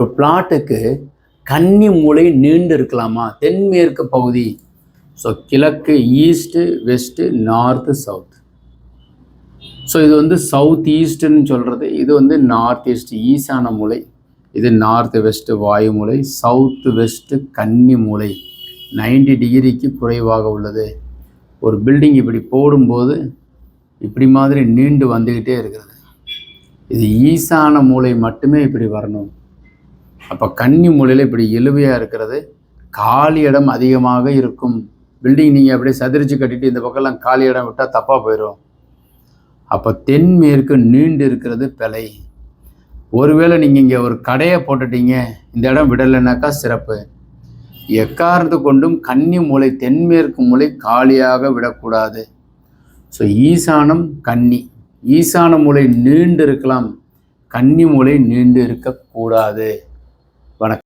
ஒரு பிளாட்டுக்கு கன்னி மூலை நீண்டு இருக்கலாமா? தென்மேற்கு பகுதி. ஸோ கிழக்கு east west north south so இது வந்து சவுத் ஈஸ்ட்டுன்னு சொல்கிறது இது வந்து நார்த் ஈஸ்ட் ஈசான மூலை. இது நார்த் வெஸ்ட்டு வாயு மூளை சவுத் வெஸ்ட்டு கன்னி மூலை. 90 டிகிரிக்கு குறைவாக உள்ளது. ஒரு பில்டிங் இப்படி போடும்போது இப்படி மாதிரி நீண்டு வந்துக்கிட்டே இருக்கிறது. இது ஈசான மூலை மட்டுமே இப்படி வரணும். அப்போ கன்னி மூலையில் இப்படி இழுவையாக இருக்கிறது. காலி இடம் அதிகமாக இருக்கும். பில்டிங் நீங்கள் அப்படியே சதுரிச்சு கட்டிட்டு இந்த பக்கம்லாம் காலி இடம் விட்டால் தப்பாக போயிடும் அப்போ தென்மேற்கு நீண்டு இருக்கிறது பிழை. ஒருவேளை நீங்கள் இங்கே ஒரு கடையை போட்டுட்டீங்க. இந்த இடம் விடலைனாக்கா சிறப்பு. எக்காரணத்து கொண்டும் கன்னி மூலை தென்மேற்கு மூலை காலியாக விடக்கூடாது. ஸோ ஈசானம் கன்னி. ஈசான மூலை நீண்டு இருக்கலாம். கன்னி மூலை நீண்டு இருக்கக்கூடாது. வணக்கம்